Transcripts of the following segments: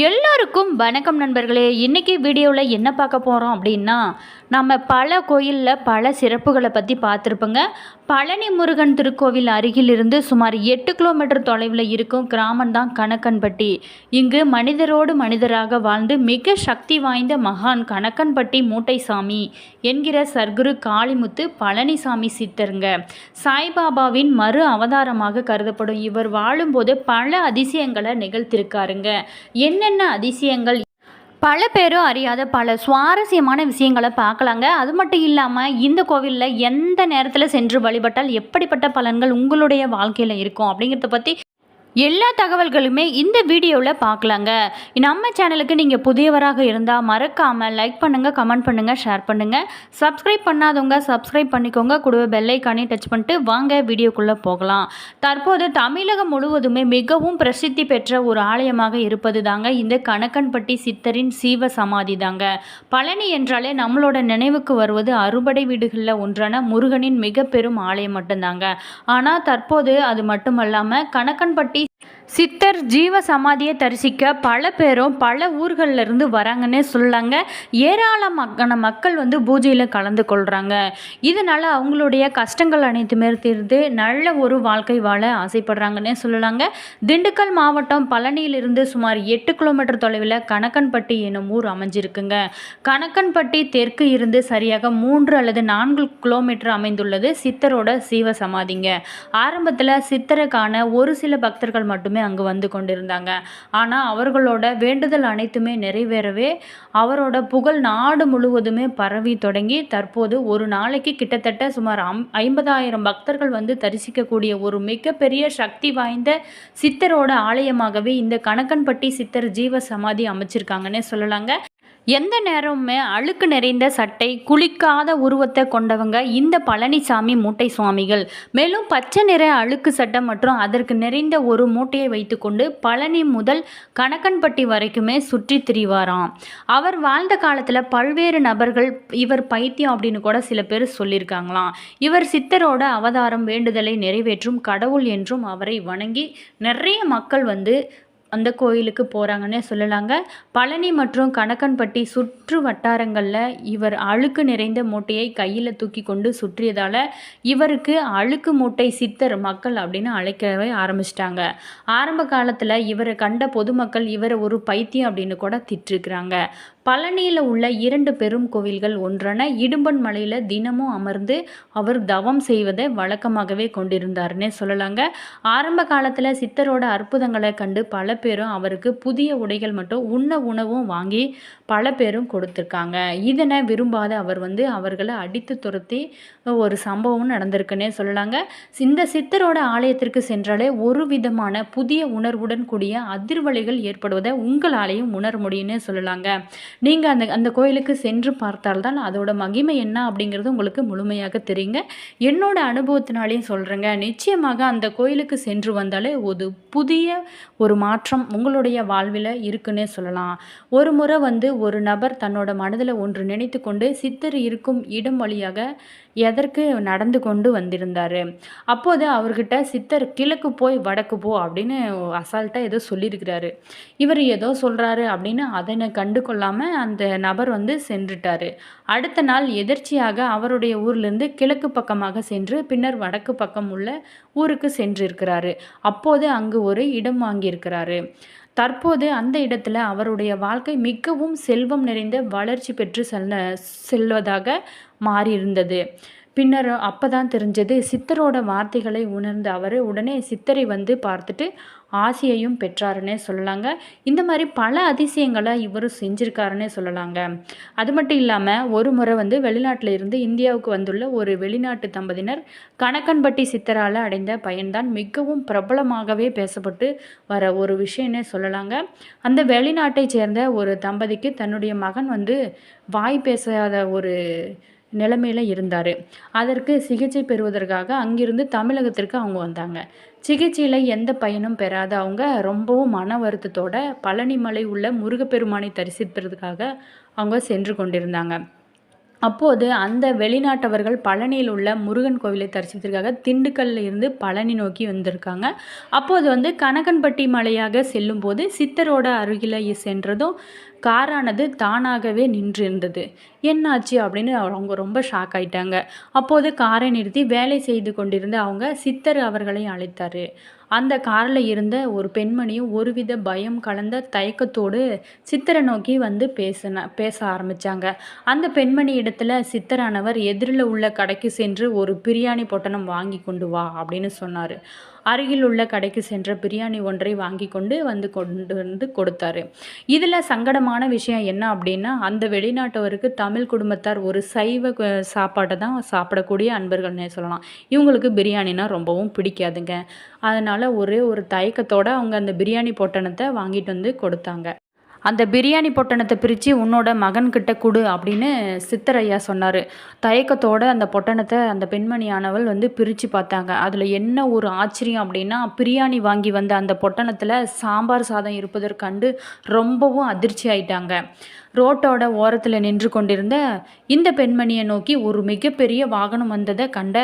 எல்லோருக்கும் வணக்கம் நண்பர்களே. இன்றைக்கி வீடியோவில் என்ன பார்க்க போகிறோம் அப்படின்னா நம்ம பல கோயிலில் பல சிறப்புகளை பற்றி பார்த்துருப்போங்க. பழனி முருகன் திருக்கோவில் அருகிலிருந்து சுமார் எட்டு கிலோமீட்டர் தொலைவில் இருக்கும் கிராமம் தான் கணக்கன்பட்டி. இங்கு மனிதரோடு மனிதராக வாழ்ந்து மிக சக்தி வாய்ந்த மகான் கணக்கன்பட்டி மூட்டைசாமி என்கிற சர்க்குரு காளிமுத்து பழனிசாமி சித்தருங்க. சாய்பாபாவின் மறு அவதாரமாக கருதப்படும் இவர் வாழும்போது பல அதிசயங்களை நிகழ்த்திருக்காருங்க. என்னென்ன அதிசயங்கள்? பல பேரும் அறியாத பல சுவாரஸ்யமான விஷயங்களை பார்க்கலாங்க. அது மட்டும் இல்லாமல் இந்த கோவிலில் எந்த நேரத்தில் சென்று வழிபட்டால் எப்படிப்பட்ட பலன்கள் உங்களுடைய வாழ்க்கையில் இருக்கும் அப்படிங்கிறத பற்றி எல்லா தகவல்களுமே இந்த வீடியோவில் பார்க்கலாங்க. நம்ம சேனலுக்கு நீங்கள் புதியவராக இருந்தால் மறக்காமல் லைக் பண்ணுங்கள் கமெண்ட் பண்ணுங்கள் ஷேர் பண்ணுங்கள் சப்ஸ்கிரைப் பண்ணாதவங்க சப்ஸ்கிரைப் பண்ணிக்கோங்க. கூடவே பெல்லைக்கானே டச் பண்ணிட்டு வாங்க வீடியோக்குள்ளே போகலாம். தற்போது தமிழகம் முழுவதுமே மிகவும் பிரசித்தி பெற்ற ஒரு ஆலயமாக இருப்பது தாங்க இந்த கணக்கன்பட்டி சித்தரின் சீவ சமாதி தாங்க பழனி என்றாலே நம்மளோட நினைவுக்கு வருவது அறுபடை வீடுகளில் ஒன்றான முருகனின் மிக பெரும் ஆலயம் மட்டும்தாங்க. ஆனால் தற்போது அது மட்டுமல்லாமல் கணக்கன்பட்டி faith சித்தர் ஜீவ சமாதியை தரிசிக்க பல பேரும் பல ஊர்களில் இருந்து வராங்கன்னே சொல்லலாங்க. ஏராளமான மக்கள் வந்து பூஜையில் கலந்து கொள்கிறாங்க இதனால் அவங்களுடைய கஷ்டங்கள் அனைத்துமே தீர்ந்து நல்ல ஒரு வாழ்க்கை வாழ ஆசைப்படுறாங்கன்னே சொல்லலாங்க. திண்டுக்கல் மாவட்டம் பழனியிலிருந்து சுமார் எட்டு கிலோமீட்டர் தொலைவில் கணக்கன்பட்டி என்னும் ஊர் அமைஞ்சிருக்குங்க. கணக்கன்பட்டி தெற்கு இருந்து சரியாக மூன்று அல்லது நான்கு கிலோமீட்டர் அமைந்துள்ளது சித்தரோட சீவ சமாதிங்க ஆரம்பத்தில் சித்தரை காண ஒரு சில பக்தர்கள் மட்டுமே அங்கு வந்து கொண்டிருந்தாங்க. ஆனால் அவர்களோட வேண்டுதல் அனைத்துமே நிறைவேறவே அவரோட புகழ் நாடு முழுவதுமே பரவி தொடங்கி தற்போது ஒரு நாளைக்கு கிட்டத்தட்ட சுமார் அம் ஐம்பதாயிரம் பக்தர்கள் வந்து தரிசிக்கக்கூடிய ஒரு மிகப்பெரிய சக்தி வாய்ந்த சித்தரோட ஆலயமாகவே இந்த கணக்கன்பட்டி சித்தர் ஜீவ சமாதி அமைச்சிருக்காங்கன்னே சொல்லலாங்க. எந்த நேரமுமே அழுக்கு நிறைந்த சட்டை குளிக்காத உருவத்தை கொண்டவங்க இந்த பழனிசாமி மூட்டை சுவாமிகள். மேலும் பச்சை நிற அழுக்கு சட்டை மற்றும் அதற்கு நிறைந்த ஒரு மூட்டையை வைத்துக்கொண்டு பழனி முதல் கணக்கன்பட்டி வரைக்குமே சுற்றி திரிவாராம். அவர் வாழ்ந்த காலத்தில் பல்வேறு நபர்கள் இவர் பைத்தியம் அப்படின்னு கூட சில பேர் சொல்லியிருக்காங்களாம். இவர் சித்தரோட அவதாரம் வேண்டுதலை நிறைவேற்றும் கடவுள் என்றும் அவரை வணங்கி நிறைய மக்கள் வந்து அந்த கோயிலுக்கு போகிறாங்கன்னே சொல்லலாங்க. பழனி மற்றும் கணக்கன்பட்டி சுற்று வட்டாரங்களில் இவர் அழுக்கு நிறைந்த மூட்டையை கையில் தூக்கி கொண்டு சுற்றியதால் இவருக்கு அழுக்கு மூட்டை சித்தர் மக்கள் அப்படின்னு அழைக்கவே ஆரம்பிச்சிட்டாங்க. ஆரம்ப காலத்தில் இவரை கண்ட பொதுமக்கள் இவரை ஒரு பைத்தியம் அப்படின்னு கூட திட்டிருக்கிறாங்க. பழனியில் உள்ள இரண்டு பெரும் கோவில்கள் ஒன்றான. இடும்பன் மலையில் தினமும் அமர்ந்து அவர் தவம் செய்வதை வழக்கமாகவே கொண்டிருந்தார்னே சொல்லலாங்க. ஆரம்ப காலத்தில் சித்தரோட அற்புதங்களை கண்டு பல பேரும் அவருக்கு புதிய உடைகள் மட்டும் உண்ண உணவும் வாங்கி பல பேரும் கொடுத்துருக்காங்க. இதனை விரும்பாத அவர் வந்து அவர்களை அடித்து துரத்தி ஒரு சம்பவம் நடந்திருக்குன்னே சொல்லலாங்க. இந்த சித்தரோட ஆலயத்திற்கு சென்றாலே ஒரு விதமான புதிய உணர்வுடன் கூடிய அதிர்வலைகள் ஏற்படுவதை உங்களாலேயும் உணர முடியும்னு சொல்லலாங்க. நீங்கள் அந்த அந்த கோயிலுக்கு சென்று பார்த்தால்தான் அதோட மகிமை என்ன அப்படிங்கிறது உங்களுக்கு முழுமையாக தெரியுங்க. என்னோட அனுபவத்தினாலையும் சொல்கிறேங்க நிச்சயமாக அந்த கோயிலுக்கு சென்று வந்தாலே ஒரு புதிய ஒரு மாற்றம் உங்களுடைய வாழ்வில் இருக்குன்னே சொல்லலாம். ஒரு முறை வந்து ஒரு நபர் தன்னோட மனதில் ஒன்று நினைத்து கொண்டு சித்தர் இருக்கும் இடம் வழியாக எதற்கு நடந்து கொண்டு வந்திருந்தார்? அப்போது அவர்கிட்ட சித்தர் கிழக்கு போய் வடக்கு போ அப்படின்னு அசால்ட்டாக ஏதோ சொல்லியிருக்கிறாரு. இவர் ஏதோ சொல்கிறாரு அப்படின்னு அதனை கண்டு கொள்ளாமல் அந்த நபர் வந்து சென்றுட்டார். அடுத்த நாள் எதிர்ச்சியாக அவருடைய ஊர்லேருந்து கிழக்கு பக்கமாக சென்று பின்னர் வடக்கு பக்கம் உள்ள ஊருக்கு சென்றிருக்கிறாரு. அப்போது அங்கு ஒரு இடம் வாங்கியிருக்கிறாரு. தற்போது அந்த இடத்துல அவருடைய வாழ்க்கை மிகவும் செல்வம் நிறைந்த வளர்ச்சி பெற்று செல்ல செல்வதாக மாறியிருந்தது. பின்னர் அப்போ தான் தெரிஞ்சது சித்தரோட வார்த்தைகளை உணர்ந்த அவர் உடனே சித்தரை வந்து பார்த்துட்டு ஆசையையும் பெற்றாருன்னே சொல்லலாங்க. இந்த மாதிரி பல அதிசயங்களை இவர் செஞ்சுருக்காருன்னே சொல்லலாங்க. அது மட்டும் இல்லாமல் ஒரு முறை வந்து வெளிநாட்டில் இருந்து இந்தியாவுக்கு வந்துள்ள ஒரு வெளிநாட்டு தம்பதியினர் கணக்கன்பட்டி சித்தரால் அடைந்த பயன்தான் மிகவும் பிரபலமாகவே பேசப்பட்டு வர ஒரு விஷயம்னே சொல்லலாங்க. அந்த வெளிநாட்டை சேர்ந்த ஒரு தம்பதிக்கு தன்னுடைய மகன் வந்து வாய் பேசாத ஒரு நிலைமையில் இருந்தார். அதற்கு சிகிச்சை பெறுவதற்காக அங்கிருந்து தமிழகத்திற்கு அவங்க வந்தாங்க. சிகிச்சையில் எந்த பயனும் பெறாத அவங்க ரொம்பவும் மன வருத்தத்தோட பழனிமலை உள்ள முருகப்பெருமானை தரிசிப்பதற்காக அவங்க சென்று கொண்டிருந்தாங்க. அப்போது அந்த வெளிநாட்டவர்கள் பழனியில் உள்ள முருகன் கோவிலை தரிசிப்பதற்காக திண்டுக்கல்ல இருந்து பழனி நோக்கி வந்திருக்காங்க. அப்போது வந்து கனகன்பட்டி மலையாக செல்லும்போது சித்தரோட அருகில் சென்றதும் காரானது தானாகவே நின்றிருந்தது. என்னாச்சு? அப்படின்னு அவங்க ரொம்ப ஷாக் ஆயிட்டாங்க. அப்போது காரை நிறுத்தி வேலை செய்து கொண்டிருந்த அவங்க சித்தர் அவர்களை அழைத்தார். அந்த காரில் இருந்த ஒரு பெண்மணியும் ஒருவித பயம் கலந்த தயக்கத்தோடு சித்தரை நோக்கி வந்து பேசின பேச ஆரம்பித்தாங்க அந்த பெண்மணி இடத்துல சித்தரானவர் எதிரில் உள்ள கடைக்கு சென்று ஒரு பிரியாணி பொட்டணம் வாங்கி கொண்டு வா அப்படின்னு சொன்னார். அருகில் உள்ள கடைக்கு சென்ற பிரியாணி ஒன்றை வாங்கி கொண்டு வந்து கொண்டு வந்து கொடுத்தாரு. இதில் சங்கடமான விஷயம் என்ன அப்படின்னா அந்த வெளிநாட்டவருக்கு தமிழ் குடும்பத்தார் ஒரு சைவ சாப்பாட்டை தான் சாப்பிடக்கூடிய அன்பர்கள்னே சொல்லலாம். இவங்களுக்கு பிரியாணினா ரொம்பவும் பிடிக்காதுங்க. அதனால் ஒரே ஒரு தயக்கத்தோடு அவங்க அந்த பிரியாணி பொட்டணத்தை வாங்கிட்டு வந்து கொடுத்தாங்க. அந்த பிரியாணி பொட்டணத்தை பிரித்து உன்னோட மகன்கிட்ட கொடு அப்படின்னு சித்தரையா சொன்னார். தயக்கத்தோட அந்த பொட்டணத்தை அந்த பெண்மணியானவள் வந்து பிரித்து பார்த்தாங்க. அதில் என்ன ஒரு ஆச்சரியம் அப்படின்னா பிரியாணி வாங்கி வந்த அந்த பொட்டணத்தில் சாம்பார் சாதம் இருப்பதற்கண்டு ரொம்பவும் அதிர்ச்சி ஆயிட்டாங்க. ரோட்டோட ஓரத்தில் நின்று கொண்டிருந்த இந்த பெண்மணியை நோக்கி ஒரு மிகப்பெரிய வாகனம் வந்ததை கண்ட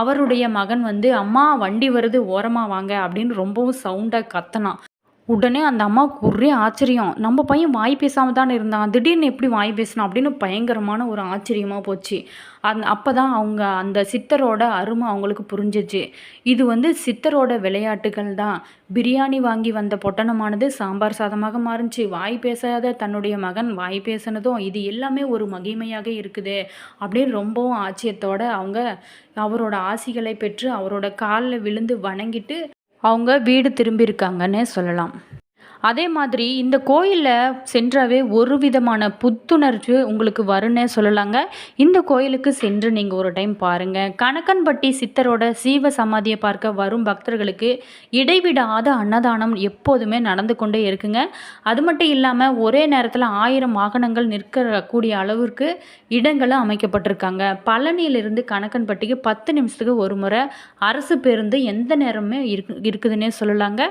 அவருடைய மகன் வந்து அம்மா வண்டி வருது ஓரமாக வாங்க அப்படின்னு ரொம்பவும் சவுண்டாக கத்தனான். உடனே அந்த அம்மாவுக்கு ஒரே ஆச்சரியம். நம்ம பையன் வாய் பேசாமல் தானே இருந்தான். திடீர்னு எப்படி வாய் பேசினான் அப்படின்னு பயங்கரமான ஒரு ஆச்சரியமாக போச்சு. அந் அப்போ தான் அவங்க அந்த சித்தரோட அருமை அவங்களுக்கு புரிஞ்சிச்சு. இது வந்து சித்தரோட விளையாட்டுகள் தான். பிரியாணி வாங்கி வந்த பொட்டணமானது சாம்பார் சாதமாக மாறுச்சு. வாய் பேசாத தன்னுடைய மகன் வாய் பேசினதும் இது எல்லாமே ஒரு மகிமையாக இருக்குது அப்படின்னு ரொம்பவும் ஆச்சரியத்தோட அவங்க அவரோட ஆசிகளை பெற்று அவரோட காலில் விழுந்து வணங்கிட்டு அவங்க வீடு திரும்பியிருக்காங்கன்னே சொல்லலாம். அதே மாதிரி இந்த கோயிலில் சென்றாவே ஒரு விதமான புத்துணர்வு உங்களுக்கு வரும்னே சொல்லலாங்க. இந்த கோயிலுக்கு சென்று நீங்கள் ஒரு டைம் பாருங்கள் கணக்கன்பட்டி சித்தரோட சீவ சமாதியை பார்க்க வரும் பக்தர்களுக்கு இடைவிடாத அன்னதானம் எப்போதுமே நடந்து கொண்டே இருக்குங்க. அது மட்டும் இல்லாமல் ஒரே நேரத்தில் ஆயிரம் வாகனங்கள் நிற்கக்கூடிய அளவிற்கு இடங்களும் அமைக்கப்பட்டிருக்காங்க. பழனியிலிருந்து கணக்கன்பட்டிக்கு பத்து நிமிஷத்துக்கு ஒரு முறை அரசு பேருந்து எந்த நேரமுமே இருக்கு இருக்குதுன்னே சொல்லலாங்க.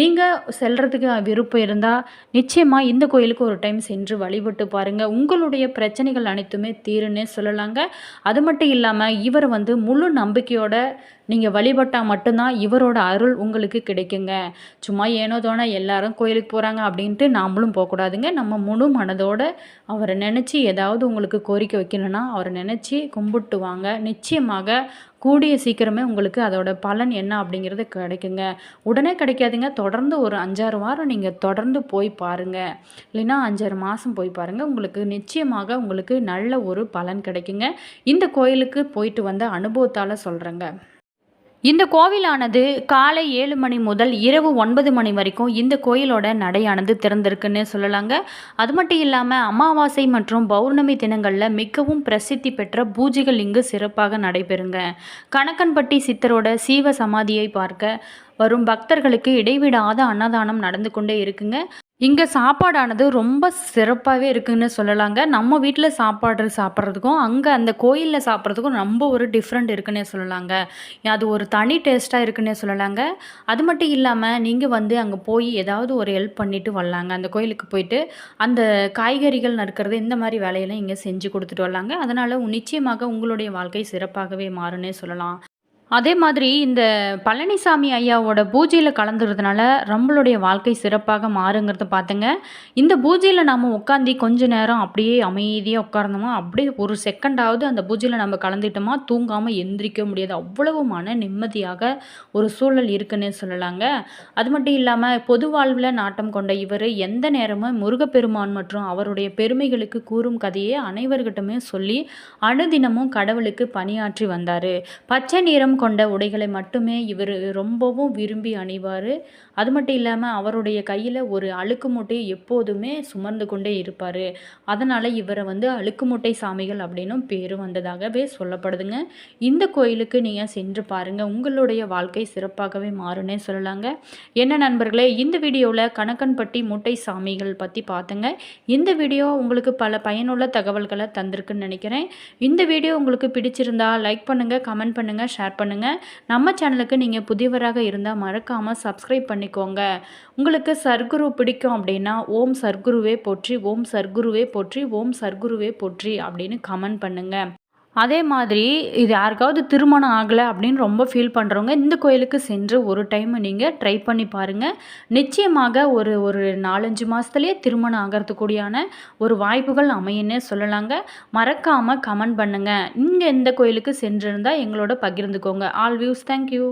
நீங்கள் செல்றதுக்கு விருப்பம் இருந்தால் நிச்சயமாக இந்த கோயிலுக்கு ஒரு டைம் சென்று வழிபட்டு பாருங்கள் உங்களுடைய பிரச்சனைகள் அனைத்துமே தீருன்னே சொல்லலாங்க. அது மட்டும் இல்லாமல் இவர் வந்து முழு நம்பிக்கையோட நீங்கள் வழிபட்டால் மட்டும்தான் இவரோட அருள் உங்களுக்கு கிடைக்குங்க. சும்மா ஏனோ தோண எல்லாரும் கோயிலுக்கு போகிறாங்க அப்படின்ட்டு நாமளும் போகக்கூடாதுங்க. நம்ம முழு மனதோடு அவரை நினச்சி ஏதாவது உங்களுக்கு கோரிக்கை வைக்கணும்னா அவரை நினச்சி கும்பிட்டு வாங்க நிச்சயமாக கூடிய சீக்கிரமே உங்களுக்கு அதோட பலன் என்ன அப்படிங்கிறது கிடைக்குங்க. உடனே கிடைக்காதுங்க. தொடர்ந்து ஒரு அஞ்சாறு வாரம் நீங்கள் தொடர்ந்து போய் பாருங்கள் இல்லைன்னா அஞ்சாறு மாதம் போய் பாருங்கள் உங்களுக்கு நிச்சயமாக உங்களுக்கு நல்ல ஒரு பலன் கிடைக்குங்க. இந்த கோயிலுக்கு போயிட்டு வந்த அனுபவத்தால் சொல்கிறேங்க இந்த கோவிலானது காலை ஏழு மணி முதல் இரவு ஒன்பது மணி வரைக்கும் இந்த கோயிலோட நடையானது திறந்திருக்குன்னு சொல்லலாங்க. அது மட்டும் இல்லாமல் அமாவாசை மற்றும் பௌர்ணமி தினங்களில் மிகவும் பிரசித்தி பெற்ற பூஜைகள் இங்கு சிறப்பாக நடைபெறுங்க. கணக்கன்பட்டி சித்தரோட சீவ சமாதியை பார்க்க வரும் பக்தர்களுக்கு இடைவிடாத அன்னதானம் நடந்து கொண்டே இருக்குங்க. இங்கே சாப்பாடானது ரொம்ப சிறப்பாகவே இருக்குதுன்னு சொல்லலாங்க. நம்ம வீட்டில் சாப்பாடு சாப்பிட்றதுக்கும் அங்கே அந்த கோயிலில் சாப்பிட்றதுக்கும் ரொம்ப ஒரு டிஃப்ரெண்ட் இருக்குன்னே சொல்லலாங்க. அது ஒரு தனி டேஸ்ட்டாக இருக்குன்னே சொல்லலாங்க. அது மட்டும் இல்லாமல் நீங்கள் வந்து அங்கே போய் ஏதாவது ஒரு ஹெல்ப் பண்ணிவிட்டு வரலாங்க. அந்த கோயிலுக்கு போயிட்டு அந்த காய்கறிகள் நறுக்கிறது இந்த மாதிரி வேலையெல்லாம் இங்கே செஞ்சு கொடுத்துட்டு வரலாங்க. அதனால் நிச்சயமாக உங்களுடைய வாழ்க்கை சிறப்பாகவே மாறுன்னே சொல்லலாம். அதே மாதிரி இந்த பழனிசாமி ஐயாவோட பூஜையில் கலந்துறதுனால நம்மளுடைய வாழ்க்கை சிறப்பாக மாறுங்கிறத பார்த்துங்க இந்த பூஜையில் நம்ம உட்காந்து கொஞ்ச நேரம் அப்படியே அமைதியாக உட்கார்ந்தோமா அப்படியே ஒரு செகண்டாவது அந்த பூஜையில் நம்ம கலந்துட்டோமா தூங்காமல் எந்திரிக்க முடியாது. அவ்வளவு மன நிம்மதியாக ஒரு சூழல் இருக்குன்னே சொல்லலாங்க. அது மட்டும் இல்லாமல் பொது வாழ்வில் நாட்டம் கொண்ட இவர் எந்த நேரமும் முருகப்பெருமான் மற்றும் அவருடைய பெருமைகளுக்கு கூறும் கதையை அனைவர்கிட்டமே சொல்லி அனுதினமும் கடவுளுக்கு பணியாற்றி வந்தார். பச்சை நிறம் கொண்ட உடைகளை மட்டுமே இவர் ரொம்பவும் விரும்பி அணிவார். அது மட்டும் இல்லாமல் அவருடைய கையில் ஒரு அழுக்கு மூட்டையை எப்போதுமே சுமந்து கொண்டே இருப்பார். அதனால் இவரை வந்து அழுக்கு மூட்டை சாமிகள் அப்படின்னும் பேர் வந்ததாகவே சொல்லப்படுதுங்க. இந்த கோயிலுக்கு நீங்கள் சென்று பாருங்கள் உங்களுடைய வாழ்க்கை சிறப்பாகவே மாறுனே சொல்லலாங்க. என்ன நண்பர்களே இந்த வீடியோவில் கணக்கன்பட்டி மூட்டை சாமிகள் பற்றி பார்த்துங்க இந்த வீடியோ உங்களுக்கு பல பயனுள்ள தகவல்களை தந்திருக்குன்னு நினைக்கிறேன். இந்த வீடியோ உங்களுக்கு பிடிச்சிருந்தா லைக் பண்ணுங்கள் கமெண்ட் பண்ணுங்கள் ஷேர் பண்ணுங்கள் பண்ணுங்கள் நம்ம சேனலுக்கு நீங்கள் புதியவராக இருந்தால் மறக்காமல் சப்ஸ்கிரைப் பண்ணிக்கோங்க. உங்களுக்கு சர்க்குரு பிடிக்கும் அப்படின்னா ஓம் சர்க்குருவே போற்றி ஓம் சர்க்குருவே போற்றி ஓம் சர்க்குருவே போற்றி அப்படின்னு கமெண்ட் பண்ணுங்கள் அதே மாதிரி இது யாருக்காவது திருமணம் ஆகலை அப்படின்னு ரொம்ப ஃபீல் பண்ணுறவங்க இந்த கோயிலுக்கு சென்று ஒரு டைம் நீங்கள் ட்ரை பண்ணி பாருங்கள் நிச்சயமாக ஒரு ஒரு நாலஞ்சு மாதத்துலேயே திருமணம் ஆகிறதுக்குடியான ஒரு வாய்ப்புகள் அமையுன்னே சொல்லலாங்க. மறக்காமல் கமெண்ட் பண்ணுங்கள் நீங்கள் இந்த கோயிலுக்கு சென்றிருந்தால் எங்களோட பகிர்ந்துக்கோங்க. All views thank you